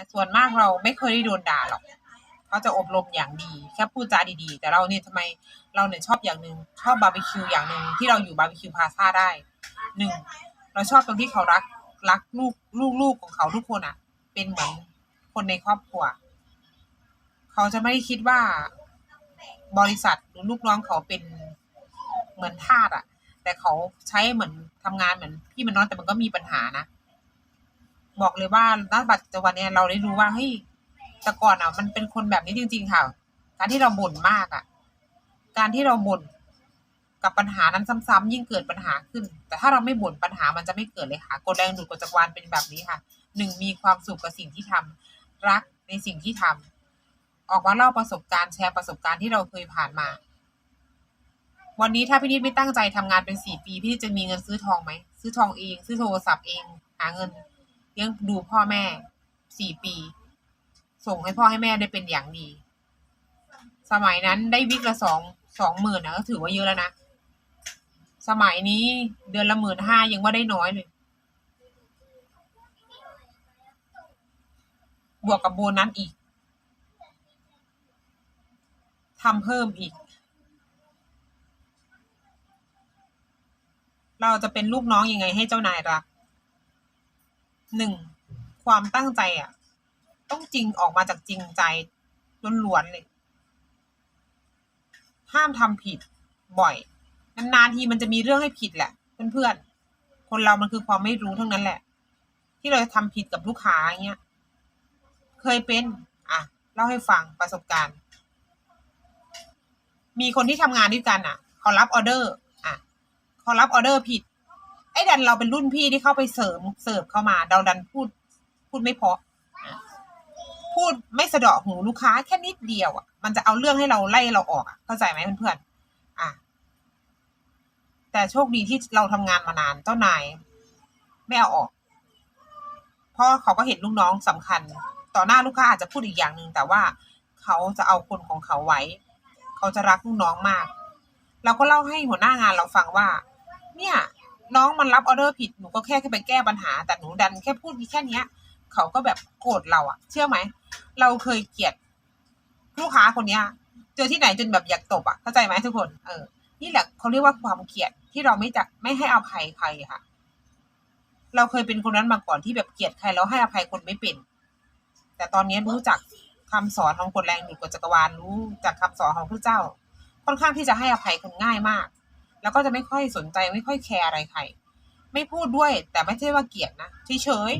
แต่ส่วนมากเราไม่เคยได้โดนด่าหรอกเขาจะอบรมอย่างดี แค่พูดจาดีๆ แต่เราเนี่ยทำไมเราเนี่ยชอบอย่างหนึ่งชอบบาร์บีคิวอย่างหนึ่งที่เราอยู่บาร์บีคิวพาซาได้หนึ่งเราชอบตรงที่เขารักรักลูกลูกลูกของเขาทุกคนอะ เป็นเหมือนคนในครอบครัว เขาจะไม่ได้คิดว่าบริษัทหรือลูกน้องเขาเป็นเหมือนทาสอะ แต่เขาใช้เหมือนทำงานเหมือนพี่มันน้องแต่มันก็มีปัญหานะ บอกเลยว่าณปัจจุบันเนี่ยเราได้รู้ว่าเฮ้ยแต่ก่อนอะ มันเป็นคนแบบนี้จริง ๆ ค่ะ การที่เราบ่นมากอะ การที่เราบ่นกับปัญหานั้นซ้ำๆยิ่งเกิดปัญหาขึ้น แต่ถ้าเราไม่บ่นปัญหามันจะไม่เกิดเลยค่ะกฎแรงดูดกฎจักรวาลเป็นแบบนี้ค่ะหนึ่งมีความสุขกับสิ่งที่ทำรักในสิ่งที่ทำออกมาเล่าประสบการณ์แชร์ประสบการณ์ที่เราเคยผ่านมา วันนี้ถ้าพี่นิดไม่ตั้งใจทำงานเป็นสี่ปี พี่นิดจะมีเงินซื้อทองไหมซื้อทองเอง ซื้อโทรศัพท์เอง หาเงิน เลี้ยงดูพ่อแม่สี่ปี ส่งให้พ่อให้แม่ได้เป็นอย่างดี สมัยนั้นได้วิกละสองสองหมื่นนะก็ถือว่าเยอะแล้วนะสมัยนี้เดือนละหมื่นห้ายังว่าได้น้อยเลย บวกกับโบนัสอีกทำเพิ่มอีก เราจะเป็นลูกน้องยังไงให้เจ้านายรัก หนึ่งความตั้งใจอะ ต้องจริงออกมาจากจริงใจล้วนๆเลย ห้ามทำผิดบ่อย นานๆทีมันจะมีเรื่องให้ผิดแหละ เพื่อนๆ คนเรามันคือความไม่รู้ทั้งนั้นแหละ ที่เราจะทำผิดกับลูกค้าอย่างเงี้ย เคยเป็น อะ เล่าให้ฟังประสบการณ์ มีคนที่ทำงานด้วยกันอะเขารับออเดอร์ อะเขารับออเดอร์ผิด ไอ้ดันเราเป็นรุ่นพี่ที่เข้าไปเสริมเสร์ฟเข้ามาเราดันพูด พูดไม่พอพูดไม่สะเดาะหูลูกค้าแค่นิดเดียวอะมันจะเอาเรื่องให้เราไล่เราออกอะเข้าใจไหมเพื่อนๆอะแต่โชคดีที่เราทำงานมานานเจ้านายไม่เอาออก เพราะเขาก็เห็นลูกน้องสำคัญ ต่อหน้าลูกค้าอาจจะพูดอีกอย่างหนึ่งแต่ว่าเขาจะเอาคนของเขาไว้ เขาจะรักลูกน้องมาก เราก็เล่าให้หัวหน้างานเราฟังว่า เนี่ย น้องมันรับออเดอร์ผิดหนูก็แค่ไปแก้ปัญหา แต่หนูดันแค่พูดแค่เนี้ย เขาก็แบบโกรธเราอะเชื่อไหม เราเคยเกลียดลูกค้าคนเนี้ย เจอที่ไหนจนแบบอยากตบอะเข้าใจไหมทุกคนเออนี่แหละเขาเรียกว่าความเกลียดที่เราไม่จะไม่ให้อภัยใครค่ะ เราเคยเป็นคนนั้นมาก่อนที่แบบเกลียดใครแล้วให้อภัยคนไม่เป็น แต่ตอนนี้รู้จักคำสอนของกฎแรงดูดกฎจักรวาลรู้จากคำสอนของพระเจ้า ค่อนข้างที่จะให้อภัยคนง่ายมาก แล้วก็จะไม่ค่อยสนใจไม่ค่อยแคร์อะไรใคร ไม่พูดด้วยแต่ไม่ใช่ว่าเกลียดนะเฉย